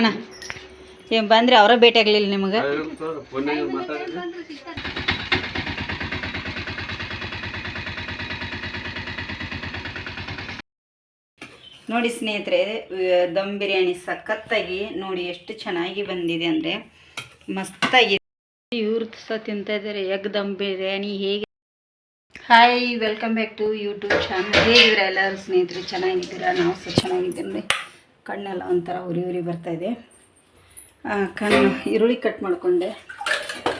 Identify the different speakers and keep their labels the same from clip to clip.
Speaker 1: ಅಣ್ಣ. ಏನ್ ಬಂದ್ರೆ ಅವರ ಭೇಟಿ ಆಗಲಿಲ್ಲ ನಿಮಗೆ? ನೋಡಿ ಸ್ನೇಹಿತರೆ, ದಮ್ ಬಿರಿಯಾನಿ ಸಖತ್ತಾಗಿ ನೋಡಿ ಎಷ್ಟು ಚೆನ್ನಾಗಿ ಬಂದಿದೆ ಅಂದರೆ ಮಸ್ತಾಗಿದೆ ಇವ್ರು ಸಹ ತಿಂತಾ ಇದ್ದಾರೆ ಎಗ್ ದಮ್ ಬಿರಿಯಾನಿ ಹೇಗೆ? Hi welcome back to YouTube channel ಹೇಗಿದ್ರೆ ಎಲ್ಲರೂ ಸ್ನೇಹಿತರು? ಚೆನ್ನಾಗಿದ್ದೀರಾ? ನಾವು ಸಹ ಚೆನ್ನಾಗಿದ್ದೀವಿ. ಕಣ್ಣೆಲ್ಲ ಒಂಥರ ಉರಿ ಉರಿ ಇದೆ. ಕಣ್ಣು ಈರುಳ್ಳಿ ಕಟ್ ಮಾಡಿಕೊಂಡೆ.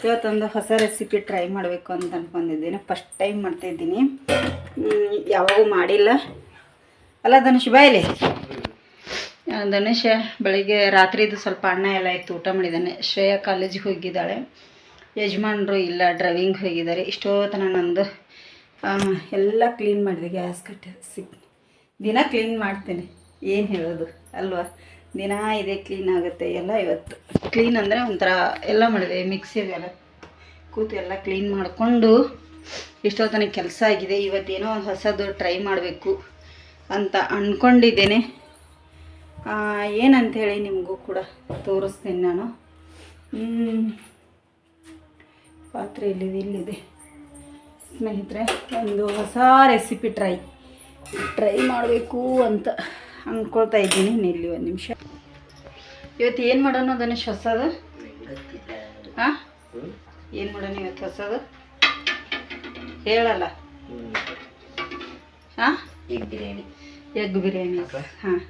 Speaker 1: ಇವತ್ತೊಂದು ಹೊಸ ರೆಸಿಪಿ ಟ್ರೈ ಮಾಡಬೇಕು ಅಂತ ಅಂದ್ಕೊಂಡಿದ್ದೀನಿ ಫಸ್ಟ್ ಟೈಮ್ ಮಾಡ್ತಾಯಿದ್ದೀನಿ ಯಾವಾಗೂ ಮಾಡಿಲ್ಲ. ಅಲ್ಲ, ಧನುಷ್ ಬಾಯಿಲಿ ಧನುಷ್ ಬೆಳಿಗ್ಗೆ ರಾತ್ರಿದು ಸ್ವಲ್ಪ ಅಣ್ಣ ಎಲ್ಲ ಇತ್ತು, ಊಟ ಮಾಡಿದ್ದಾನೆ. ಶ್ರೇಯಾ ಕಾಲೇಜಿಗೆ ಹೋಗಿದ್ದಾಳೆ. ಯಜಮಾನರು ಇಲ್ಲ ಡ್ರೈವಿಂಗ್ ಹೋಗಿದ್ದಾರೆ. ಇಷ್ಟೊತ್ತನ ನಂದು ಎಲ್ಲ ಕ್ಲೀನ್ ಮಾಡಿದೆ. ಗ್ಯಾಸ್ ಕಟ್ಟ ದಿನ ಕ್ಲೀನ್ ಮಾಡ್ತೀನಿ. ಏನು ಹೇಳೋದು? ಅಲ್ವಾ? ದಿನ ಇದೆ ಕ್ಲೀನ್ ಆಗುತ್ತೆ, ಎಲ್ಲ ಇವತ್ತು. ಕ್ಲೀನ್ ಅಂದರೆ ಒಂಥರ ಎಲ್ಲ ಮಾಡಿದೆ ಮಿಕ್ಸಿ ಎಲ್ಲ. ಕೂತು ಎಲ್ಲ ಕ್ಲೀನ್ ಮಾಡಿಕೊಂಡು ಎಷ್ಟೋ ತನಕ ಕೆಲಸ ಆಗಿದೆ. ಇವತ್ತೇನೋ ಹೊಸದು ಟ್ರೈ ಮಾಡಬೇಕು ಅಂತ ಅಂದ್ಕೊಂಡಿದ್ದೇನೆ ಏನಂಥೇಳಿ ನಿಮಗೂ ಕೂಡ ತೋರಿಸ್ತೀನಿ ನಾನು. ಪಾತ್ರೆ ಇಲ್ಲಿದೆ ಇಲ್ಲಿದೆ. ಸ್ನೇಹಿತರೆ, ಒಂದು ಹೊಸ ರೆಸಿಪಿ ಟ್ರೈ ಟ್ರೈ ಮಾಡಬೇಕು ಅಂತ. ಅಂದ್ಕೊಳ್ತಾ ಇದ್ದೀನಿ ನಿಲ್ಲಿ ಒಂದು ನಿಮಿಷ. ಇವತ್ತು ಏನು ಮಾಡೋಣ ಅದನ್ನು ಹೊಸದು ಹಾಂ ಏನು ಮಾಡೋಣ ಇವತ್ತು ಹೊಸದು ಹೇಳಲ್ಲ. ಹಾಂ ಎಗ್ ಬಿರಿಯಾನಿ ಎಗ್ ಬಿರಿಯಾನಿ ಹಾಂ.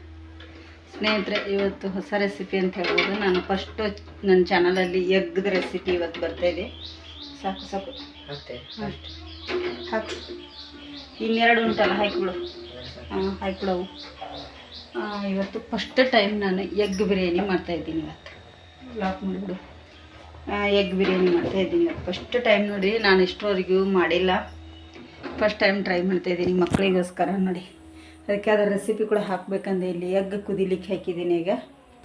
Speaker 1: ಸ್ನೇಹಿತರೆ ಇವತ್ತು ಹೊಸ ರೆಸಿಪಿ ಅಂತ ಹೇಳ್ಬೋದು. ನಾನು ಫಸ್ಟು ನನ್ನ ಚಾನಲಲ್ಲಿ ಎಗ್ದ ರೆಸಿಪಿ ಇವತ್ತು ಬರ್ತಾಯಿದೆ ಸಾಕು ಸಾಕು. ಹಾಂ ಹಾಕು. ಇನ್ನೆರಡು ಉಂಟಲ್ಲ ಹಾಕಿಬಿಡು ಹಾಂ ಹಾಕಿಬಿಡವು ಇವತ್ತು ಫಸ್ಟ್ ಟೈಮ್ ನಾನು ಎಗ್ ಬಿರಿಯಾನಿ ಮಾಡ್ತಾಯಿದ್ದೀನಿ ಇವತ್ತು. ಲಾಕ್ ಮಾಡಿಬಿಡು. ಎಗ್ ಬಿರಿಯಾನಿ ಮಾಡ್ತಾಯಿದ್ದೀನಿ ಇವತ್ತು. ಫಸ್ಟ್ ಟೈಮ್ ನೋಡಿ, ನಾನು ಎಷ್ಟೋರಿಗೂ ಮಾಡಿಲ್ಲ. ಫಸ್ಟ್ ಟೈಮ್ ಟ್ರೈ ಮಾಡ್ತಾಯಿದ್ದೀನಿ ಮಕ್ಕಳಿಗೋಸ್ಕರ ನೋಡಿ. ಅದಕ್ಕೆ ಅದರ ರೆಸಿಪಿ ಕೂಡ ಹಾಕ್ಬೇಕಂದ್ರೆ ಇಲ್ಲಿ. ಎಗ್ ಕುದಿಲಿಕ್ಕೆ ಹಾಕಿದ್ದೀನಿ ಈಗ.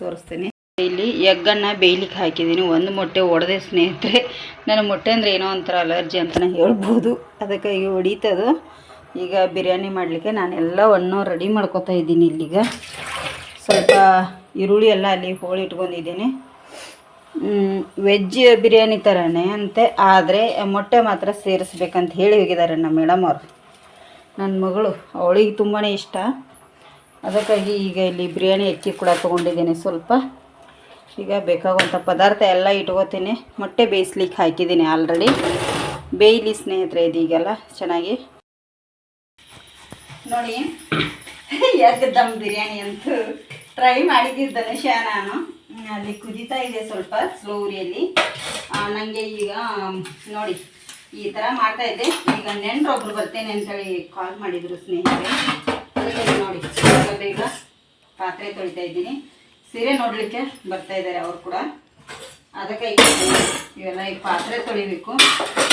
Speaker 1: ತೋರಿಸ್ತೀನಿ. ಇಲ್ಲಿ ಎಗ್ಗನ್ನು ಬೇಯ್ಲಿಕ್ಕೆ ಹಾಕಿದ್ದೀನಿ. ಒಂದು ಮೊಟ್ಟೆ ಒಡೆದೆ ಸ್ನೇಹಿತರೆ. ನನ್ನ ಮೊಟ್ಟೆ ಅಂದರೆ ಏನೋ ಒಂಥರ ಅಲರ್ಜಿ ಅಂತ ಹೇಳ್ಬೋದು. ಅದಕ್ಕಾಗಿ ಹೊಡಿತದು. ಈಗ ಬಿರಿಯಾನಿ ಮಾಡಲಿಕ್ಕೆ ನಾನೆಲ್ಲ ಎಲ್ಲವನ್ನು ರೆಡಿ ಮಾಡ್ಕೊತಾ ಇದ್ದೀನಿ ಇಲ್ಲಿಗ. ಸ್ವಲ್ಪ ಈರುಳ್ಳಿ ಎಲ್ಲ ಅಲ್ಲಿ ಹೋಳಿ ಇಟ್ಕೊಂಡಿದ್ದೀನಿ. ವೆಜ್ ಬಿರಿಯಾನಿ ಥರನೇ ಅಂತೆ, ಆದರೆ ಮೊಟ್ಟೆ ಮಾತ್ರ ಸೇರಿಸ್ಬೇಕಂತ ಹೇಳಿ ಹೋಗಿದ್ದಾರೆ ನಮ್ಮ ಮೇಡಮ್ ಅವರು. ನನ್ನ ಮಗಳು, ಅವಳಿಗೆ ತುಂಬಾ ಇಷ್ಟ. ಅದಕ್ಕಾಗಿ ಈಗ ಇಲ್ಲಿ ಬಿರಿಯಾನಿ ಅಕ್ಕಿ ಕೂಡ ತೊಗೊಂಡಿದ್ದೀನಿ ಸ್ವಲ್ಪ. ಈಗ ಬೇಕಾಗುವಂಥ ಪದಾರ್ಥ ಎಲ್ಲ ಇಟ್ಕೋತೀನಿ. ಮೊಟ್ಟೆ ಬೇಯಿಸ್ಲಿಕ್ಕೆ ಹಾಕಿದ್ದೀನಿ ಆಲ್ರೆಡಿ ಬೇಯಲಿ ಸ್ನೇಹಿತರೆ, ಇದೀಗೆಲ್ಲ ಚೆನ್ನಾಗಿ. ನೋಡಿ, ಎಗ್ ದಮ್ ಬಿರಿಯಾನಿ ಅಂತೂ ಟ್ರೈ ಧನುಷ ನಾನು ಅಲ್ಲಿ ಕುದೀತಾ ಇದೆ ಸ್ವಲ್ಪ ಸ್ಲೋ ಉರಿಯಲ್ಲಿ ನನಗೆ ಈಗ, ನೋಡಿ, ಈ ಥರ ಮಾಡ್ತಾ ಇದ್ದೆ. ಈಗ ನೆಂಟ್ರೊಬ್ರು ಬರ್ತೇನೆ ಅಂತೇಳಿ ಕಾಲ್ ಮಾಡಿದರು ಸ್ನೇಹಿತರೆ. ಅದಕ್ಕೆ ನೋಡಿ ಬೇಗ ಪಾತ್ರೆ ತೊಳಿತಾ ಇದ್ದೀನಿ. ಸೀರೆ ನೋಡಲಿಕ್ಕೆ ಬರ್ತಾ ಇದ್ದಾರೆ ಅವರು ಕೂಡ. ಅದಕ್ಕೆ ಈಗ ಇವೆಲ್ಲ ಈಗ ಪಾತ್ರೆ ತೊಳಿಬೇಕು.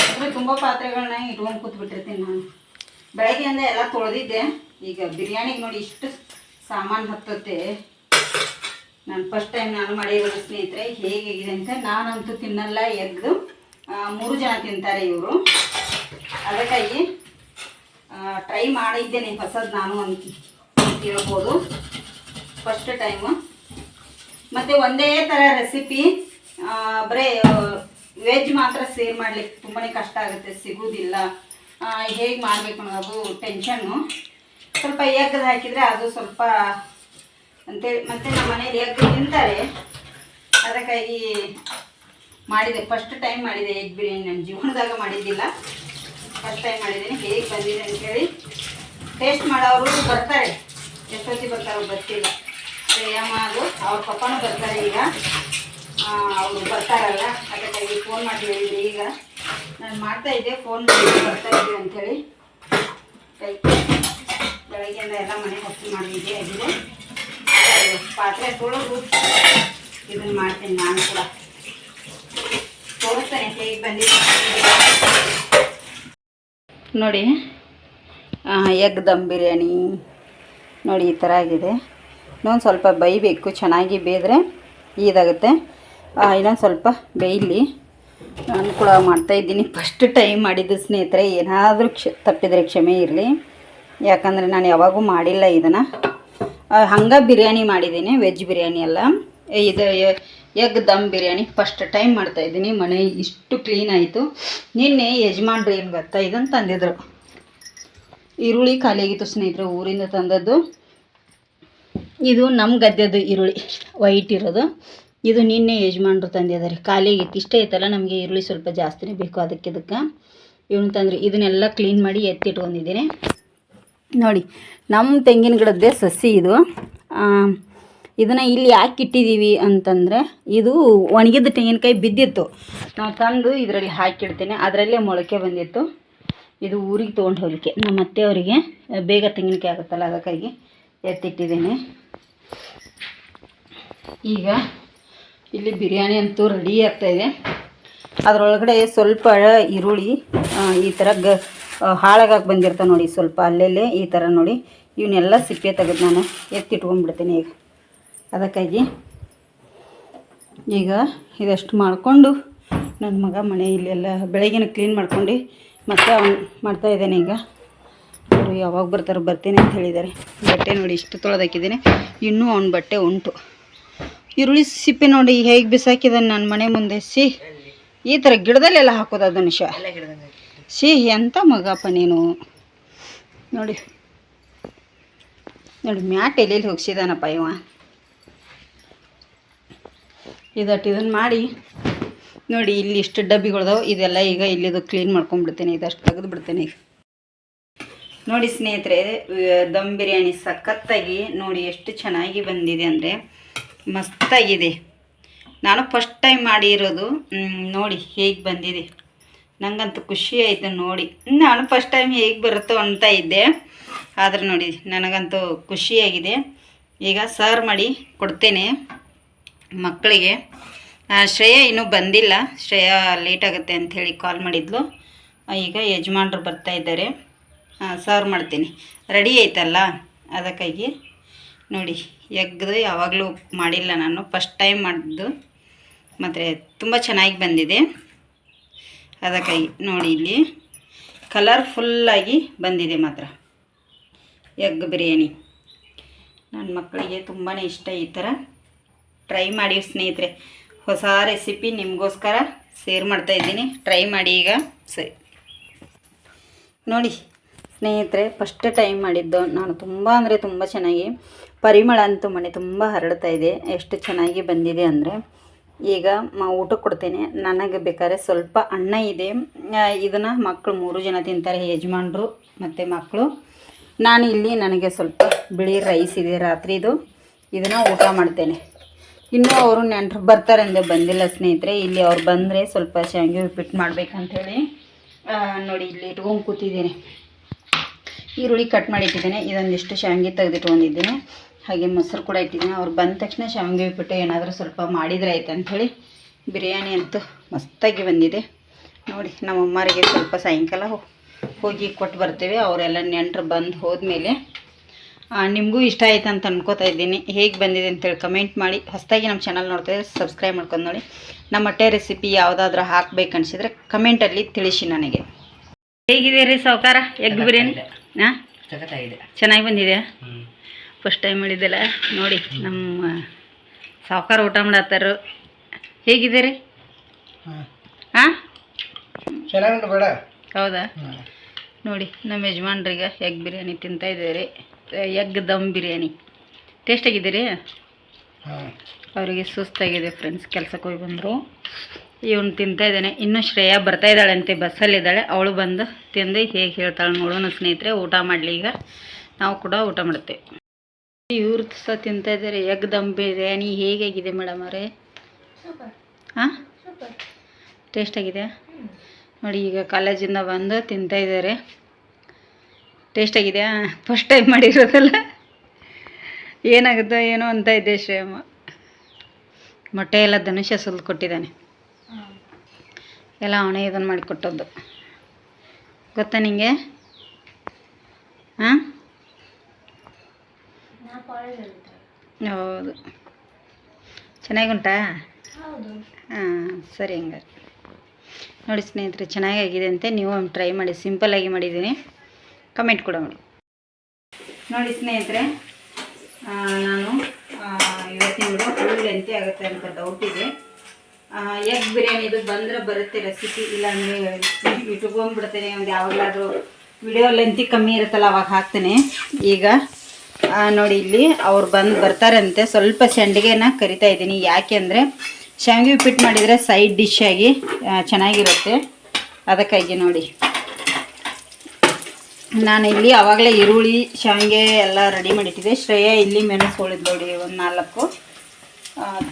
Speaker 1: ಅಂದರೆ ತುಂಬ ಪಾತ್ರೆಗಳನ್ನ ಇಟ್ಕೊಂಡು ಕೂತ್ಬಿಟ್ಟಿರ್ತೀನಿ ನಾನು. ಬೆಳಗ್ಗೆಯಿಂದ ಎಲ್ಲ ತೊಳೆದಿದ್ದೆ. ಈಗ ಬಿರಿಯಾನಿಗೆ ನೋಡಿ ಇಷ್ಟು ಸಾಮಾನು ಹತ್ತತ್ತೆ. ನಾನು ಫಸ್ಟ್ ಟೈಮ್ ನಾನು ಮಾಡಿರೋದು ಸ್ನೇಹಿತರೆ ಹೇಗಿದೆ ಅಂತ ನಾನಂತೂ ತಿನ್ನಲ್ಲ ಎಗ್ದು ಮೂರು ಜನ ತಿಂತಾರೆ ಇವರು. ಅದಕ್ಕಾಗಿ ಟ್ರೈ ಮಾಡಿದ್ದೇನೆ ಹೊಸದು ನಾನು ಅಂತ ಹೇಳ್ಬೋದು. ಫಸ್ಟ್ ಟೈಮು ಮತ್ತು ಒಂದೇ ಥರ ರೆಸಿಪಿ ಬರೀ ವೆಜ್ ಮಾತ್ರ ಸೇರ್ ಮಾಡ್ಲಿಕ್ಕೆ ತುಂಬಾ ಕಷ್ಟ ಆಗುತ್ತೆ, ಸಿಗೋದಿಲ್ಲ. ಹೇಗೆ ಮಾಡಬೇಕು ಅನ್ನೋದು ಟೆನ್ಷನ್ನು ಸ್ವಲ್ಪ ಎಗ್ಗದ ಹಾಕಿದರೆ ಅದು ಸ್ವಲ್ಪ ಅಂತೇಳಿ ಮತ್ತು ನಮ್ಮ ಮನೇಲಿ ಎಗ್ ತಿಂತಾರೆ. ಅದಕ್ಕಾಗಿ ಮಾಡಿದೆ. ಫಸ್ಟ್ ಟೈಮ್ ಮಾಡಿದೆ ಎಗ್ ಬಿರಿಯಾನಿ. ನನ್ನ ಜೀವನದಾಗ ಮಾಡಿದ್ದಿಲ್ಲ. ಫಸ್ಟ್ ಟೈಮ್ ಮಾಡಿದ್ದೀನಿ. ಹೇಗೆ ಬಂದಿದೆ ಅಂತೇಳಿ ಟೇಸ್ಟ್ ಮಾಡೋರು ಬರ್ತಾರೆ. ಎಷ್ಟೊತ್ತಿಗೆ ಬರ್ತಾರೋ ಗೊತ್ತಿಲ್ಲ. ಶ್ರೇಯಮ್ಮ ಅದು, ಅವ್ರ ಪಪ್ಪನೂ ಬರ್ತಾರೆ ಈಗ. ಅವರು ಬರ್ತಾರಲ್ಲ. ಅದಕ್ಕಾಗಿ ಫೋನ್ ಮಾಡಿ ಹೇಳಿದೆ ಈಗ. ನಾನು ಮಾಡ್ತಾ ಇದ್ದೆ ಫೋನ್ ಬರ್ತಾ ಇದ್ದೆ ಅಂಥೇಳಿ ಕೈ, ಬೆಳಗ್ಗೆಯಿಂದ ಎಲ್ಲ ಮನೆ ಹಸಿ ಮಾಡಿದ್ದೆ ಆಗಿದೆ. ಪಾತ್ರೆ ತೊಳೆದು ಇದನ್ನು ಮಾಡ್ತೀನಿ ನಾನು ಕೂಡ. ತೋರಿಸ್ತೇನೆ ಹೇಗೆ ಬಂದಿ ನೋಡಿ ಎಗ್ ದಮ್ ಬಿರಿಯಾನಿ. ನೋಡಿ, ಈ ಥರ ಆಗಿದೆ. ಇನ್ನೊಂದು ಸ್ವಲ್ಪ ಬೇಯಬೇಕು ಚೆನ್ನಾಗಿ ಬೇಯ್ದರೆ ಇದಾಗುತ್ತೆ ಇನ್ನೊಂದು ಸ್ವಲ್ಪ ಬೇಯಲಿ. ನಾನು ಕೂಡ ಮಾಡ್ತಾಯಿದ್ದೀನಿ ಫಸ್ಟ್ ಟೈಮ್ ಮಾಡಿದ್ದು ಸ್ನೇಹಿತರೆ, ಏನಾದರೂ ಕ್ಷ, ತಪ್ಪಿದರೆ ಕ್ಷಮೆ ಇರಲಿ. ಯಾಕಂದರೆ ನಾನು ಯಾವಾಗೂ ಮಾಡಿಲ್ಲ ಇದನ್ನು. ಹಂಗೆ ಬಿರಿಯಾನಿ ಮಾಡಿದ್ದೀನಿ ವೆಜ್ ಬಿರಿಯಾನಿ ಎಲ್ಲ. ಇದು egg dum biryani first time ಮಾಡ್ತಾ ಇದ್ದೀನಿ. ಮನೆ ಇಷ್ಟು ಕ್ಲೀನ್ ಆಯಿತು. ನಿನ್ನೆ ಯಜಮಾನ್ರು ಏನು ಗೊತ್ತಾ ಇದನ್ನು ತಂದಿದ್ರು. ಈರುಳ್ಳಿ ಖಾಲಿಯಾಗಿತ್ತು ಸ್ನೇಹಿತರೆ, ಊರಿಂದ ತಂದದ್ದು. ಇದು ನಮ್ಮ ಗದ್ದೆದು ಈರುಳ್ಳಿ ವೈಟ್ ಇರೋದು. ಇದು ನಿನ್ನೆ ಯಜಮಾನ್ರು ತಂದಿದ್ದಾರೆ. ಖಾಲಿ ಆಗಿತ್ತು. ಇಷ್ಟೇ ಐತಲ್ಲ ನಮಗೆ ಈರುಳ್ಳಿ ಸ್ವಲ್ಪ ಜಾಸ್ತಿನೇ ಬೇಕು ಅದಕ್ಕೆ ಇದಕ್ಕೆ. ಇವನು ತಂದ್ರಿ, ಇದನ್ನೆಲ್ಲ ಕ್ಲೀನ್ ಮಾಡಿ ಎತ್ತಿಟ್ಕೊಂಡಿದ್ದೀನಿ. ನೋಡಿ ನಮ್ಮ ತೆಂಗಿನ ಗಿಡದ್ದೇ ಸಸಿ ಇದು. ಇದನ್ನು ಇಲ್ಲಿ ಯಾಕೆ ಇಟ್ಟಿದ್ದೀವಿ ಅಂತಂದರೆ, ಇದು ಒಣಗಿದ ತೆಂಗಿನಕಾಯಿ ಬಿದ್ದಿತ್ತು. ನಾವು ತಂದು ಇದರಲ್ಲಿ ಹಾಕಿಡ್ತೇನೆ. ಅದರಲ್ಲೇ ಮೊಳಕೆ ಬಂದಿತ್ತು. ಇದು ಊರಿಗೆ ತೊಗೊಂಡು ಹೋಗಲಿಕ್ಕೆ. ನಮ್ಮ ಅತ್ತೆಯವರಿಗೆ ಬೇಗ ತೆಂಗಿನಕಾಯಿ ಆಗುತ್ತಲ್ಲ ಅದಕ್ಕಾಗಿ ಎತ್ತಿಟ್ಟಿದ್ದೀನಿ. ಈಗ ಇಲ್ಲಿ ಬಿರಿಯಾನಿ ಅಂತೂ ರೆಡಿ ಆಗ್ತಾಯಿದೆ ಅದರೊಳಗಡೆ ಸ್ವಲ್ಪ ಈರುಳ್ಳಿ ಈ ಥರ ಗ ಹಾಳಾಗಕ್ಕೆ ಬಂದಿರ್ತಾವೆ ನೋಡಿ ಸ್ವಲ್ಪ ಅಲ್ಲೆಲ್ಲೇ ಈ ಥರ ನೋಡಿ. ಇವನ್ನೆಲ್ಲ ಸಿಪ್ಪೆ ತೆಗೆದು ನಾನು ಎತ್ತಿಟ್ಕೊಂಡ್ಬಿಡ್ತೀನಿ ಈಗ. ಅದಕ್ಕಾಗಿ ಈಗ ಇದಷ್ಟು ಮಾಡಿಕೊಂಡು ನನ್ನ ಮಗ ಮನೆ ಇಲ್ಲೆಲ್ಲ ಬೆಳಗ್ಗೆನ ಕ್ಲೀನ್ ಮಾಡ್ಕೊಂಡು ಮತ್ತೆ ಅವ್ನು ಮಾಡ್ತಾಯಿದ್ದೇನೆ ಈಗ. ಅವರು ಯಾವಾಗ ಬರ್ತಾರೋ ಬರ್ತೀನಿ ಅಂತ ಹೇಳಿದ್ದಾರೆ. ಬಟ್ಟೆ ನೋಡಿ ಇಷ್ಟು ತೊಳೆದಾಕಿದ್ದೀನಿ. ಇನ್ನೂ ಅವ್ನ ಬಟ್ಟೆ ಉಂಟು. ಈರುಳ್ಳಿ ಸಿಪ್ಪೆ ನೋಡಿ ಹೇಗೆ ಬಿಸಾಕಿದ್ದಾನೆ ನನ್ನ ಮನೆ ಮುಂದೆ ಸಿ ಈ ಥರ ಗಿಡದಲ್ಲೆಲ್ಲ ಹಾಕೋದು ಅದನ್ನು ಶ ಸಿ ಎಂಥ ಮಗಪ್ಪ ನೀನು. ನೋಡಿ. ನೋಡಿ ಮ್ಯಾಟ್ ಎಲ್ಲೆಲ್ಲಿ ಹೋಗ್ಸಿದಾನಪ್ಪ ಇವ. ಇದಟ್ಟು ಇದನ್ನು ಮಾಡಿ ನೋಡಿ ಇಲ್ಲಿ ಇಷ್ಟು ಡಬ್ಬಿಗಳದಾವೆ. ಇದೆಲ್ಲ ಈಗ ಇಲ್ಲಿದು ಕ್ಲೀನ್ ಮಾಡ್ಕೊಂಡ್ಬಿಡ್ತೇನೆ ಇದಷ್ಟು ತೆಗೆದು ಬಿಡ್ತೇನೆ ಈಗ. ನೋಡಿ ಸ್ನೇಹಿತರೆ ದಮ್ ಬಿರಿಯಾನಿ ಸಖತ್ತಾಗಿ ನೋಡಿ ಎಷ್ಟು ಚೆನ್ನಾಗಿ ಬಂದಿದೆ ಅಂದರೆ ಮಸ್ತಾಗಿದೆ. ನಾನು ಫಸ್ಟ್ ಟೈಮ್ ಮಾಡಿರೋದು ನೋಡಿ ಹೇಗೆ ಬಂದಿದೆ. ನನಗಂತೂ ಖುಷಿ ಆಯಿತು ನೋಡಿ. ನಾನು ಫಸ್ಟ್ ಟೈಮ್ ಹೇಗೆ ಬರುತ್ತೋ ಅಂತ ಇದ್ದೆ. ಆದರೆ ನೋಡಿ, ನನಗಂತೂ ಖುಷಿಯಾಗಿದೆ ಈಗ ಸರ್ವ್ ಮಾಡಿ ಕೊಡ್ತೇನೆ ಮಕ್ಕಳಿಗೆ. ಶ್ರೇಯಾ ಇನ್ನೂ ಬಂದಿಲ್ಲ. ಶ್ರೇಯಾ ಲೇಟ್ ಆಗುತ್ತೆ ಅಂಥೇಳಿ ಕಾಲ್ ಮಾಡಿದ್ಲು. ಈಗ ಯಜಮಾನ್ರು ಬರ್ತಾ ಇದ್ದಾರೆ. ಸರ್ವ್ ಮಾಡ್ತೀನಿ. ರೆಡಿ ಆಯ್ತಲ್ಲ? ಅದಕ್ಕಾಗಿ ನೋಡಿ. ಎಗ್ದು ಯಾವಾಗಲೂ ಮಾಡಿಲ್ಲ ನಾನು. ಫಸ್ಟ್ ಟೈಮ್ ಮಾಡಿದ್ದು ಮತ್ತು ತುಂಬ ಚೆನ್ನಾಗಿ ಬಂದಿದೆ. ಅದಕ್ಕಾಗಿ ನೋಡಿ ಇಲ್ಲಿ. ಕಲರ್ಫುಲ್ಲಾಗಿ ಬಂದಿದೆ ಮಾತ್ರ. ಎಗ್ ಬಿರಿಯಾನಿ ನನ್ನ ಮಕ್ಕಳಿಗೆ ತುಂಬಾ ಇಷ್ಟ ಈ ಥರ. ಟ್ರೈ ಮಾಡಿ ಸ್ನೇಹಿತರೆ. ಹೊಸ ರೆಸಿಪಿ ನಿಮಗೋಸ್ಕರ ಸೇರ್ ಮಾಡ್ತಾ ಇದ್ದೀನಿ. ಟ್ರೈ ಮಾಡಿ ಈಗ. ಸರಿ. ನೋಡಿ, ಸ್ನೇಹಿತರೆ ಫಸ್ಟ್ ಟೈಮ್ ಮಾಡಿದ್ದು. ನಾನು ತುಂಬ ಅಂದರೆ ತುಂಬ ಚೆನ್ನಾಗಿ. ಪರಿಮಳ ಅಂತೂ ಮನೆ ತುಂಬ ಹರಡ್ತಾ ಇದೆ. ಎಷ್ಟು ಚೆನ್ನಾಗಿ ಬಂದಿದೆ ಅಂದರೆ ಈಗ ಮ ಊಟಕ್ಕೆ ಕೊಡ್ತೇನೆ. ನನಗೆ ಬೇಕಾದ್ರೆ ಸ್ವಲ್ಪ ಅನ್ನ ಇದೆ. ಇದನ್ನು ಮಕ್ಕಳು ಮೂರು ಜನ ತಿಂತಾರೆ, ಯಜಮಾನ್ರು ಮತ್ತು ಮಕ್ಕಳು ನಾನು ಇಲ್ಲಿ ನನಗೆ ಸ್ವಲ್ಪ ಬಿಳಿ ರೈಸ್ ಇದೆ ರಾತ್ರಿದು. ಇದನ್ನು ಊಟ ಮಾಡ್ತೇನೆ. ಇನ್ನೂ ಅವರು ನೆಂಟರು ಬರ್ತಾರೆ ಅಂದೆ ಬಂದಿಲ್ಲ ಸ್ನೇಹಿತರೆ. ಇಲ್ಲಿ ಅವ್ರು ಬಂದರೆ ಸ್ವಲ್ಪ ಶಾವಿಗೆ ಉಪ್ಪಿಟ್ಟು ಮಾಡಬೇಕಂಥೇಳಿ ನೋಡಿ ಇಲ್ಲಿ ಇಟ್ಕೊಂಡು ಕೂತಿದ್ದೀನಿ. ಈರುಳ್ಳಿ ಕಟ್ ಮಾಡಿ ಇಟ್ಟಿದ್ದೇನೆ ಇದೊಂದಿಷ್ಟು ಶಾವಿಗೆ ತೆಗೆದಿಟ್ಕೊಂಡಿದ್ದೀನಿ. ಹಾಗೆ ಮೊಸರು ಕೂಡ ಇಟ್ಟಿದ್ದೀನಿ. ಅವ್ರು ಬಂದ ತಕ್ಷಣ ಶಾವಿಗೆ ಉಪ್ಪಿಟ್ಟು ಏನಾದರೂ ಸ್ವಲ್ಪ ಮಾಡಿದರೆ ಆಯ್ತು ಹೇಳಿ ಬಿರಿಯಾನಿ ಅಂತೂ ಮಸ್ತಾಗಿ ಬಂದಿದೆ. ನೋಡಿ ನಮ್ಮಮ್ಮರಿಗೆ ಸ್ವಲ್ಪ ಸಾಯಂಕಾಲ ಹೋಗಿ ಕೊಟ್ಟು ಬರ್ತೇವೆ. ಅವರೆಲ್ಲ ನೆಂಟರು ಬಂದು ಹೋದ್ಮೇಲೆ ನಿಮಗೂ ಇಷ್ಟ ಆಯ್ತು ಅಂತ ಅನ್ಕೋತಾ ಇದ್ದೀನಿ. ಹೇಗೆ ಬಂದಿದೆ ಅಂತೇಳಿ ಕಮೆಂಟ್ ಮಾಡಿ. ಹೊಸದಾಗಿ ನಮ್ಮ ಚಾನಲ್ ನೋಡ್ತಾ ಇದ್ರೆ ಸಬ್ಸ್ಕ್ರೈಬ್ ಮಾಡ್ಕೊಂಡು ನೋಡಿ. ನಮ್ಮ ಅಟ್ಟೆ ರೆಸಿಪಿ ಯಾವುದಾದ್ರೂ ಹಾಕ್ಬೇಕು ಅನ್ಸಿದ್ರೆ ಕಮೆಂಟಲ್ಲಿ ತಿಳಿಸಿ ನನಗೆ. ಹೇಗಿದೆ ರೀ ಸಾವುಕಾರ? ಎಗ್ ಬಿರಿಯಾನಿ? ಹಾಂ? ಚೆನ್ನಾಗಿ
Speaker 2: ಬಂದಿದೆಯಾ?
Speaker 1: ಫಸ್ಟ್ ಟೈಮ್ ಹೇಳಿದ್ದಲ್ಲ ನೋಡಿ ನಮ್ಮ ಸಾವುಕಾರ ಊಟ ಮಾಡತ್ತಾರ. ಹೇಗಿದೆ ರೀ
Speaker 2: ಹಾಂ ಬೇಡ.
Speaker 1: ಹೌದಾ? ನೋಡಿ ನಮ್ಮ ಯಜಮಾನ್ರಿಗೆ ಎಗ್ ಬಿರಿಯಾನಿ ತಿಂತಾ ಇದ್ದಾರೆ. ಎಗ್ ದಮ್ ಬಿರಿಯಾನಿ. ಟೇಸ್ಟ್
Speaker 2: ಆಗಿದ್ದೀರಿ?
Speaker 1: ಅವರಿಗೆ ಸುಸ್ತಾಗಿದೆ ಫ್ರೆಂಡ್ಸ್ ಕೆಲ್ಸಕ್ಕೆ ಹೋಗಿ ಬಂದರು. ಇವನು ತಿಂತಾ ಇದ್ದಾನೆ. ಇನ್ನೂ ಶ್ರೇಯಾ ಬರ್ತಾ ಇದ್ದಾಳಂತೆ ಬಸ್ಸಲ್ಲಿದ್ದಾಳೆ ಅವಳು ಬಂದು ತಿಂದು ಹೇಗೆ ಹೇಳ್ತಾಳೆ ನೋಡೋಣ ಸ್ನೇಹಿತರೆ ಊಟ ಮಾಡಲಿ ಈಗ. ನಾವು ಕೂಡ ಊಟ ಮಾಡ್ತೇವೆ ಇವ್ರು ಸಹ ತಿಂತಾ ಇದ್ದಾರೆ. ಎಗ್ ದಮ್ ಬಿರಿಯಾನಿ ಹೇಗಾಗಿದೆ ಮೇಡಮ್ ಅವರೇ? ಹಾಂ ಟೇಸ್ಟ್ ಆಗಿದೆ? ನೋಡಿ ಈಗ ಕಾಲೇಜಿಂದ ಬಂದು ತಿಂತಾ ಇದ್ದಾರೆ. ಟೇಸ್ಟ್ ಆಗಿದೆಯಾ ಫಸ್ಟ್ ಟೈಮ್ ಮಾಡಿರೋದಲ್ಲ? ಏನಾಗುತ್ತೋ ಏನೋ ಅಂತ ಇದ್ದೆ ಶ್ರೇಯಮ್ಮ. ಮೊಟ್ಟೆ ಎಲ್ಲ ಧನುಷ್ಯ ಸುಲ್ದು ಕೊಟ್ಟಿದ್ದಾನೆ. ಎಲ್ಲ ಅವನೇ ಇದನ್ನು ಮಾಡಿಕೊಟ್ಟದ್ದು. ಗೊತ್ತಾ ನಿಂಗೆ? ಹಾಂ ಹೌದು. ಚೆನ್ನಾಗುಂಟಾ? ಹಾಂ ಸರಿ ಹಂಗಾರೆ. ನೋಡಿ ಸ್ನೇಹಿತರೆ ಚೆನ್ನಾಗಾಗಿದೆ ಅಂತೆ. ನೀವು ಟ್ರೈ ಮಾಡಿ ಸಿಂಪಲ್ಲಾಗಿ ಮಾಡಿದ್ದೀನಿ ಕಮೆಂಟ್ ಕೂಡ ಮಾಡಿ ನೋಡಿ ಸ್ನೇಹಿತರೆ ನಾನು ಇವತ್ತಿನ ಕೂಡ ಫುಲ್ ಲೆಂತಿ ಆಗುತ್ತೆ ಅಂತ ಡೌಟ್ ಇದೆ. ಎಗ್ ಬಿರಿಯಾನಿ ಇದು ಬಂದ್ರೆ ಬರುತ್ತೆ ರೆಸಿಪಿ ಇಲ್ಲ ಇಲ್ಲಾಂದರೆ ಬಂದ್ಬಿಡ್ತೇನೆ ಒಂದು ಯಾವಾಗಲಾದರೂ ವಿಡಿಯೋ ಲೆಂತಿ ಕಮ್ಮಿ ಇರುತ್ತಲ್ಲ ಅವಾಗ ಹಾಕ್ತೇನೆ. ಈಗ ನೋಡಿ, ಇಲ್ಲಿ ಅವ್ರು ಬಂದು ಬರ್ತಾರಂತೆ. ಸ್ವಲ್ಪ ಸಂಡಿಗೆನ ಕರಿತಾ ಇದ್ದೀನಿ. ಯಾಕೆ ಅಂದರೆ, ಶಾವಿಗೆ ಉಪ್ಪಿಟ್ಟು ಮಾಡಿದರೆ ಸೈಡ್ ಡಿಶ್ ಆಗಿ ಚೆನ್ನಾಗಿರುತ್ತೆ. ಅದಕ್ಕಾಗಿ ನೋಡಿ. ನಾನು ಇಲ್ಲಿ ಆವಾಗಲೇ ಈರುಳ್ಳಿ, ಶಾವಿಗೆ ಎಲ್ಲ ರೆಡಿ ಮಾಡಿಟ್ಟಿದ್ದೆ. ಶ್ರೇಯ ಇಲ್ಲಿ ಮೆಣಸು ಹೋಳಿದ್ ನೋಡಿ, ಒಂದು ನಾಲ್ಕು.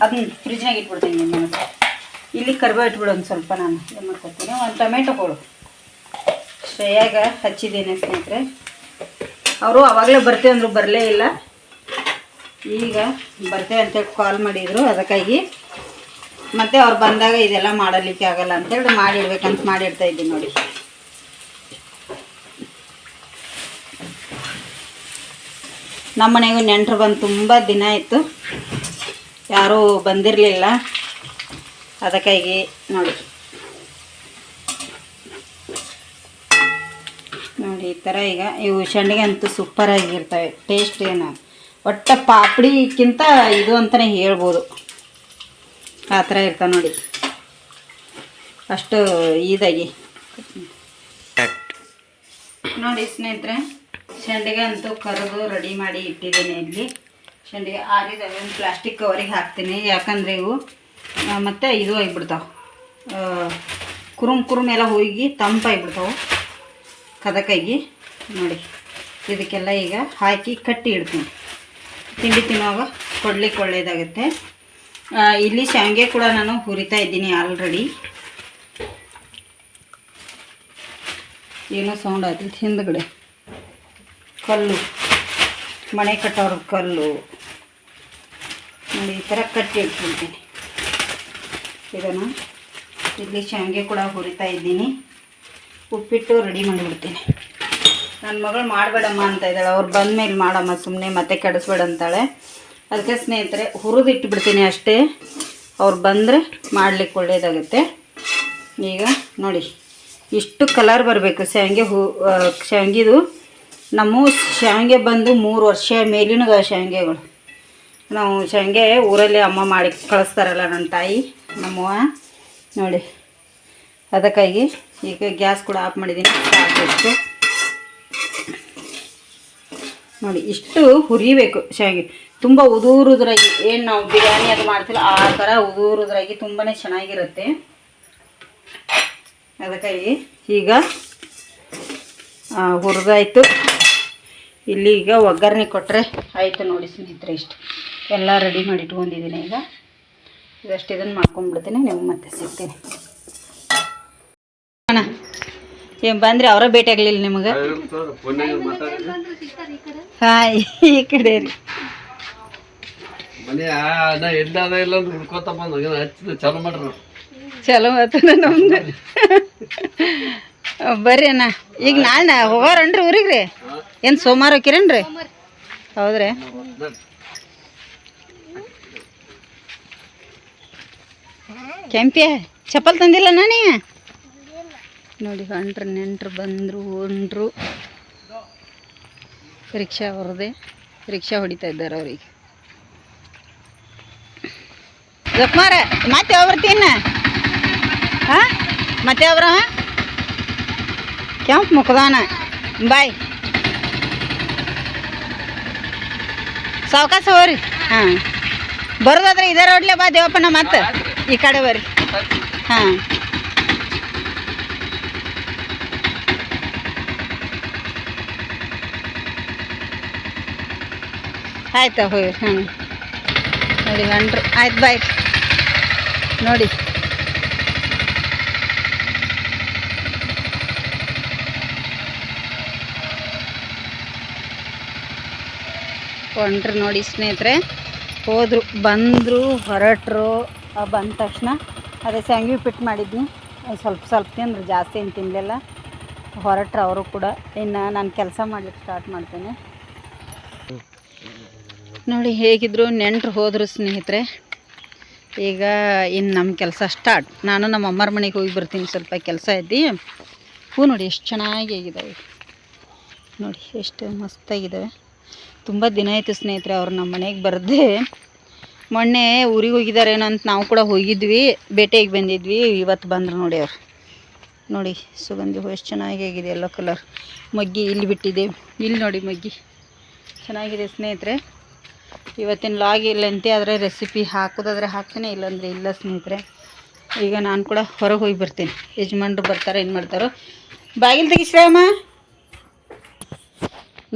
Speaker 1: ಅದನ್ನ ಫ್ರಿಜ್ನಾಗ ಇಟ್ಬಿಡ್ತೀನಿ ಮೆಣಸು ಇಲ್ಲಿ ಕರ್ಬೇವು ಇಟ್ಬಿಡು ಒಂದು ಸ್ವಲ್ಪ ನಾನು. ಏನು ಮಾಡ್ಕೊತೀನಿ ಒಂದು ಟೊಮೆಟೊ ಹೋಳು ಶ್ರೇಯಾಗ ಹಚ್ಚಿದ್ದೇನೆ ಸ್ನೇಹಿತರೆ. ಅವರು ಅವಾಗಲೇ ಬರ್ತೇವೆ ಅಂದರು, ಬರಲೇ ಇಲ್ಲ. ಈಗ ಬರ್ತೇವೆ ಅಂತೇಳಿ ಕಾಲ್ ಮಾಡಿದರು ಅದಕ್ಕಾಗಿ. ಮತ್ತು ಅವ್ರು ಬಂದಾಗ ಇದೆಲ್ಲ ಮಾಡಲಿಕ್ಕೆ ಆಗಲ್ಲ ಅಂತೇಳಿ ಮಾಡಿಡ್ಬೇಕಂತ ಮಾಡಿಡ್ತಾ ಇದ್ದೀನಿ ನೋಡಿ. ನಮ್ಮ ಮನೆಗೂ ನೆಂಟರು ಬಂದು ತುಂಬ ದಿನ ಆಯಿತು. ಯಾರೂ ಬಂದಿರಲಿಲ್ಲ. ಅದಕ್ಕಾಗಿ ನೋಡಿ. ನೋಡಿ ಈ ಥರ ಈಗ ಇವು ಸಂಡಿಗೆ ಅಂತೂ ಸೂಪರಾಗಿರ್ತವೆ ಟೇಸ್ಟ್ ಏನು? ಒಟ್ಟ ಪಾಪಡಿಕ್ಕಿಂತ ಇದು ಅಂತಲೇ ಹೇಳ್ಬೋದು. ಆ ಥರ ಇರ್ತವೆ ನೋಡಿ. ಅಷ್ಟು ಇದಾಗಿ. ನೋಡಿ ಸ್ನೇಹಿತರೆ ಸಂಡಿಗೆ ಅಂತೂ ಕರೆದು ರೆಡಿ ಮಾಡಿ ಇಟ್ಟಿದ್ದೀನಿ ಇಲ್ಲಿ. ಸಂಡಿಗೆ ಆರಿದಾವೆ ಒಂದು ಪ್ಲಾಸ್ಟಿಕ್ ಕವರಿಗೆ ಹಾಕ್ತೀನಿ. ಯಾಕಂದರೆ ಇವು ಮತ್ತು ಮತ್ತೆ ಇದು ಆಗಿಬಿಡ್ತಾವೆ. ಕುರುಮ್ ಕುರುಮ್ ಎಲ್ಲ ಹೋಗಿ ತಂಪಾಗಿಬಿಡ್ತಾವೆ. ಕದಕಾಗಿ ನೋಡಿ. ಇದಕ್ಕೆಲ್ಲ ಈಗ ಹಾಕಿ ಕಟ್ಟಿ ಇಡ್ತೀನಿ. ತಿಂಡಿ ತಿನ್ನುವಾಗ ಕೊಡ್ಲಿಕ್ಕೆ ಒಳ್ಳೆಯದಾಗುತ್ತೆ ಇಲ್ಲಿ ಶಾವಿಗೆ ಕೂಡ ನಾನು ಹುರಿತಾ ಇದ್ದೀನಿ ಆಲ್ರೆಡಿ. ಏನೋ ಸೌಂಡ್ ಆಯ್ತು, ಹಿಂದ್ಗಡೆ. ಕಲ್ಲು. ಮನೆ ಕಟ್ಟೋರ ಕಲ್ಲು. ನೋಡಿ, ಈ ಥರ ಕಟ್ಟಿ ಇಟ್ಕೊಳ್ತೀನಿ ಇದನ್ನು. ಇಲ್ಲಿ ಶಾವಿಗೆ ಕೂಡ ಹುರಿತಾ ಇದ್ದೀನಿ. ಉಪ್ಪಿಟ್ಟು ರೆಡಿ ಮಾಡಿಬಿಡ್ತೀನಿ. ನನ್ನ ಮಗಳು ಮಾಡಬೇಡಮ್ಮ ಅಂತ ಇದ್ದಾಳೆ. ಅವ್ರು ಬಂದ ಮೇಲೆ ಮಾಡಮ್ಮ ಸುಮ್ಮನೆ ಮತ್ತೆ ಕೆಡಿಸ್ಬೇಡ ಅಂತಾಳೆ. ಅದಕ್ಕೆ ಸ್ನೇಹಿತರೆ ಹುರಿದು ಇಟ್ಬಿಡ್ತೀನಿ ಅಷ್ಟೇ. ಅವ್ರು ಬಂದರೆ ಮಾಡ್ಲಿಕ್ಕೆ ಒಳ್ಳೆಯದಾಗುತ್ತೆ ಈಗ ನೋಡಿ, ಇಷ್ಟು ಕಲರ್ ಬರಬೇಕು ಶಾವಿಗೆ ಹೂ ಶಾವಿಗೆದು. ನಮ್ಮ ಶಾವಿಗೆ ಬಂದು ಮೂರು ವರ್ಷ ಮೇಲಿನ ಶಾವಿಗೆಗಳು. ನಾವು ಶಾವಿಗೆ ಊರಲ್ಲಿ ಅಮ್ಮ ಮಾಡಿ ಕಳಿಸ್ತಾರಲ್ಲ ನನ್ನ ತಾಯಿ, ನಮ್ಮವ್ವ. ನೋಡಿ, ಅದಕ್ಕಾಗಿ ಈಗ ಗ್ಯಾಸ್ ಕೂಡ ಆಫ್ ಮಾಡಿದ್ದೀನಿ. ಸಾಕಷ್ಟು. ನೋಡಿ, ಇಷ್ಟು ಹುರಿಬೇಕು ಶಾವಿಗೆ ತುಂಬ ಉದುರುದ್ರಾಗಿ, ಏನು ನಾವು ಬಿರಿಯಾನಿ ಅದು ಮಾಡ್ತಿಲ್ಲ ಆ ಥರ ಉದುರುದ್ರಾಗಿ ತುಂಬಾ ಚೆನ್ನಾಗಿರುತ್ತೆ. ಅದಕ್ಕಾಗಿ ಈಗ ಹುರಿದಾಯಿತು ಹುರಿದಾಯ್ತು. ಇಲ್ಲಿ ಈಗ ಒಗ್ಗರಣೆ ಕೊಟ್ಟರೆ ಆಯಿತು ನೋಡಿ ಸ್ನೇಹಿತರೆ ಇಷ್ಟು. ಎಲ್ಲ ರೆಡಿ ಮಾಡಿ ಇಟ್ಕೊಂಡಿದ್ದೀನಿ ಈಗ ಇದಷ್ಟು ಇದನ್ನು ಮಾಡ್ಕೊಂಡ್ಬಿಡ್ತೀನಿ ನಿಮ್ಗೆ ಮತ್ತೆ ಸಿಗ್ತೀನಿ. ಅಣ್ಣ. ಏನು ಬಂದ್ರಿ ಅವರ ಭೇಟಿ ಆಗ್ಲಿಲ್ಲ ನಿಮಗೆ? ಹಾಂ ಈ ಕಡೆ ರೀ
Speaker 3: ಮನೆ ಅದ ಎಲ್ಲದ ಇಲ್ಲ ಅಂತ ಹುಡ್ಕೋತ ಬಂದು ಏನೋ ಹಚ್ಚಿದ ಚಾಲು ಮಾಡ್ರಿ
Speaker 1: ಚಲೋ ಆತು ನಮ್ದು. ಬರ್ರಿ ಅಣ್ಣ. ಈಗ ನಾಳೆ ಹೋಗೋರನ್ರಿ ಊರಿಗೆ ರೀ ಏನು ಸೋಮವಾರ ಹೋಕಿರೇನ್ರಿ ಹೌದ್ರಿ. ಕೆಂಪಿಯ ಚಪ್ಪಲ್ ತಂದಿಲ್ಲ ನಾನೇ? ನೋಡಿ ಹೊಂಟ್ರು ನೆಂಟ್ರು ಬಂದರು ಹೊಂಟ್ರು ರಿಕ್ಷಾ ಹೊರದೆ ರಿಕ್ಷಾ ಹೊಡಿತಾ ಇದ್ದಾರೆ ಅವ್ರಿಗೆ. ಜಪ್ಮಾರ ಮತ್ತೆ ಬರ್ತೀನ ಹಾಂ? ಮತ್ತೆ ಅವ್ರ ಕೆಂಪು ಮುಖದಾನ. ಬಾಯ್. ಸಾವಕಾಶ ಹೋರಿ ಹಾಂ. ಬರೋದಾದ್ರೆ ಇದೇ ರೋಡ್ಲೆ ಬಾ ದೇವಪ್ಪನ ಮತ್ತೆ. ಈ ಕಡೆ ಬರ್ರಿ. ಹಾಂ. ಆಯ್ತಾ ಹೋಗಿ ಹ್ಞೂ ನೋಡಿ ಗಂಡ್ರು, ಆಯ್ತು ಬಾಯ್ ನೋಡಿ. ಕೊಂಡ್ರು ನೋಡಿ ಸ್ನೇಹಿತರೆ, ಹೋದರು, ಬಂದರು, ಹೊರಟ್ರು ಬಂದ ತಕ್ಷಣ ಅದೇ ಸಂಗಿ ಪಿಟ್ ಮಾಡಿದ್ನಿ. ಸ್ವಲ್ಪ ಸ್ವಲ್ಪ ತಿಂದ್ರೆ, ಜಾಸ್ತಿ ಏನು ತಿನ್ನಲಿಲ್ಲ ಹೊರಟ್ರು ಅವರು ಕೂಡ. ಇನ್ನು ನಾನು ಕೆಲಸ ಮಾಡ್ಲಿಕ್ಕೆ ಸ್ಟಾರ್ಟ್ ಮಾಡ್ತೇನೆ. ನೋಡಿ ಹೇಗಿದ್ರು ನೆಂಟ್ರು ಹೋದರು ಸ್ನೇಹಿತರೆ. ಈಗ ಇನ್ನು ನಮ್ಮ ಕೆಲಸ ಸ್ಟಾರ್ಟ್ ನಾನು ನಮ್ಮ ಅಮ್ಮರ ಮನೆಗೆ ಹೋಗಿ ಬರ್ತೀನಿ. ಸ್ವಲ್ಪ ಕೆಲಸ ಐತಿ ಹೂ ನೋಡಿ ಎಷ್ಟು ಚೆನ್ನಾಗಿ ಆಗಿದ್ದಾವೆ ನೋಡಿ ಎಷ್ಟು ಮಸ್ತಾಗಿದ್ದಾವೆ ತುಂಬ ದಿನ ಆಯಿತು ಸ್ನೇಹಿತರೆ ಅವ್ರು ನಮ್ಮ ಮನೆಗೆ ಬರದೆ. ಮೊನ್ನೆ ಊರಿಗೆ ಹೋಗಿದ್ದಾರೇನೋ ಅಂತ ನಾವು ಕೂಡ ಹೋಗಿದ್ವಿ. ಬೇಟೆಗೆ ಬಂದಿದ್ವಿ. ಇವತ್ತು ಬಂದರು ನೋಡಿ ಅವ್ರು. ನೋಡಿ ಸುಗಂಧಿ ಹೂ ಎಷ್ಟು ಚೆನ್ನಾಗಿ ಆಗಿದೆ ಎಲ್ಲೋ ಕಲರ್ ಮಗ್ಗಿ ಇಲ್ಲಿ ಬಿಟ್ಟಿದೆ. ಇಲ್ಲಿ ನೋಡಿ ಮಗ್ಗಿ. ಚೆನ್ನಾಗಿದೆ ಸ್ನೇಹಿತರೆ. ಇವತ್ತಿನ ಲಾಗಿ ಇಲ್ಲಂತೆ, ಆದರೆ ರೆಸಿಪಿ ಹಾಕೋದಾದ್ರೆ ಹಾಕ್ತೀನಿ, ಇಲ್ಲಾಂದರೆ ಇಲ್ಲ ಸ್ನೇಹಿತರೆ. ಈಗ ನಾನು ಕೂಡ ಹೊರಗೆ ಹೋಗಿ ಬರ್ತೀನಿ. ಯಜಮಾನ್ರು ಬರ್ತಾರೆ, ಏನು ಮಾಡ್ತಾರೋ. ಬಾಗಿಲು ತೆಗಿಸ್ರಮ್ಮ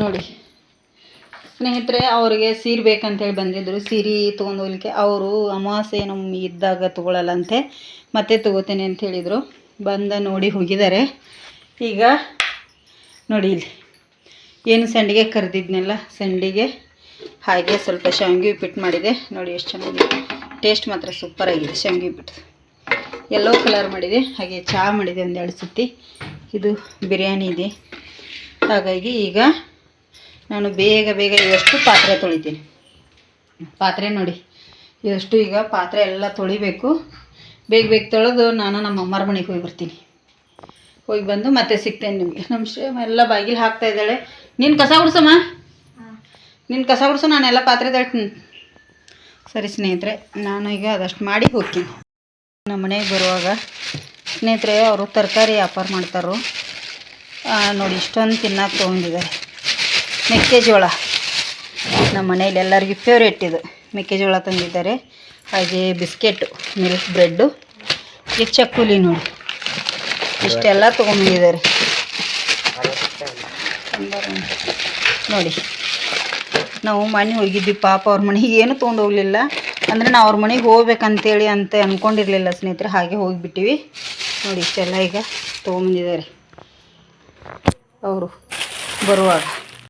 Speaker 1: ನೋಡಿ. ಸ್ನೇಹಿತರೆ, ಅವ್ರಿಗೆ ಸೀರೆ ಬೇಕಂತೇಳಿ ಬಂದಿದ್ದರು ಸೀರೆ ತೊಗೊಂಡು ಹೋಗ್ಲಿಕ್ಕೆ ಅವರು ಅಮಾವಾಸ್ಯೆ ನಮ್ಮ ಇದ್ದಾಗ ತೊಗೊಳ್ಳಲ್ಲಂತೆ ಮತ್ತೆ ತೊಗೋತೇನೆ ಅಂತ ಹೇಳಿದರು. ಬಂದ ನೋಡಿ ಹೋಗಿದ್ದಾರೆ. ಈಗ ನೋಡಿ ಇಲ್ಲಿ. ಏನು ಸಂಡಿಗೆ ಕರೆದಿದ್ನೆಲ್ಲ, ಸಂಡಿಗೆ. ಹಾಗೆ ಸ್ವಲ್ಪ ಶಾವಿಗೆ ಉಪ್ಪಿಟ್ಟು ಮಾಡಿದೆ. ನೋಡಿ ಎಷ್ಟು ಚೆನ್ನಾಗಿದೆ. ಟೇಸ್ಟ್ ಮಾತ್ರ ಸೂಪರಾಗಿದೆ ಶಾವಿಗೆ ಉಪ್ಪಿಟ್ಟು ಎಲ್ಲೋ ಕಲರ್ ಮಾಡಿದೆ. ಹಾಗೆ ಚಹಾ ಮಾಡಿದೆ ಒಂದೆರಡು ಸುತ್ತಿ. ಇದು ಬಿರಿಯಾನಿ ಇದೆ. ಹಾಗಾಗಿ ಈಗ ನಾನು ಬೇಗ ಬೇಗ ಇವಷ್ಟು ಪಾತ್ರೆ ತೊಳಿತೀನಿ. ಪಾತ್ರೆ ನೋಡಿ. ಇವಷ್ಟು ಈಗ ಪಾತ್ರೆ ಎಲ್ಲ ತೊಳಿಬೇಕು. ಬೇಗ ಬೇಗ ತೊಳೆದು ನಾನು ನಮ್ಮ ಅಮ್ಮರ ಮನೆಗೆ ಹೋಗಿ ಬರ್ತೀನಿ. ಹೋಗಿ ಬಂದು ಮತ್ತೆ ಸಿಗ್ತೇನೆ ನಿಮಗೆ. ನಮ್ಮ ಎಲ್ಲ ಬಾಗಿಲು ಹಾಕ್ತಾ ಇದ್ದಾಳೆ. ನೀನು ಕಸ ಗುಡ್ಸಮ್ಮ? ನಿನ್ನ ಕಸ ನಾನು ನಾನೆಲ್ಲ ಪಾತ್ರೆ ತಳ್ತೀನಿ ಸರಿ ಸ್ನೇಹಿತರೆ ನಾನು ಈಗ ಅದಷ್ಟು ಮಾಡಿ ಹೋಗ್ತೀನಿ. ನಮ್ಮ ಮನೆಗೆ ಬರುವಾಗ ಸ್ನೇಹಿತರೆ ಅವರು ತರಕಾರಿ ವ್ಯಾಪಾರ ಮಾಡ್ತಾರೋ. ನೋಡಿ ಇಷ್ಟೊಂದು ತಿನ್ನಕ್ಕೆ ತೊಗೊಂಡಿದ್ದಾರೆ. ಮೆಕ್ಕೆಜೋಳ. ನಮ್ಮ ಮನೇಲಿ ಎಲ್ಲರಿಗೂ ಫೇವ್ರೇಟ್ ಇದು. ಮೆಕ್ಕೆಜೋಳ ತಂದಿದ್ದಾರೆ. ಹಾಗೆ ಬಿಸ್ಕೆಟು ಮಿಲ್ಕ್ ಬ್ರೆಡ್ಡು ಈ ಚಕ್ಕುಲಿ ನೋಡಿ. ಇಷ್ಟೆಲ್ಲ ತೊಗೊಂಡಿದ್ದಾರೆ ನೋಡಿ. ನಾವು ಮನೆ ಹೋಗಿದ್ವಿ, ಪಾಪ ಅವ್ರ ಮನೆಗೆ ಏನು ತೊಗೊಂಡು ಹೋಗಲಿಲ್ಲ. ಅಂದರೆ ನಾವು ಅವ್ರ ಮನೆಗೆ ಹೋಗ್ಬೇಕಂತೇಳಿ ಅಂತ ಅಂದ್ಕೊಂಡಿರಲಿಲ್ಲ ಸ್ನೇಹಿತರೆ, ಹಾಗೆ ಹೋಗಿಬಿಟ್ಟಿವಿ. ನೋಡಿ ಇಷ್ಟೆಲ್ಲ ಈಗ ತೊಗೊಂಬಂದಿದ್ದಾರೆ ಅವರು ಬರುವಾಗ.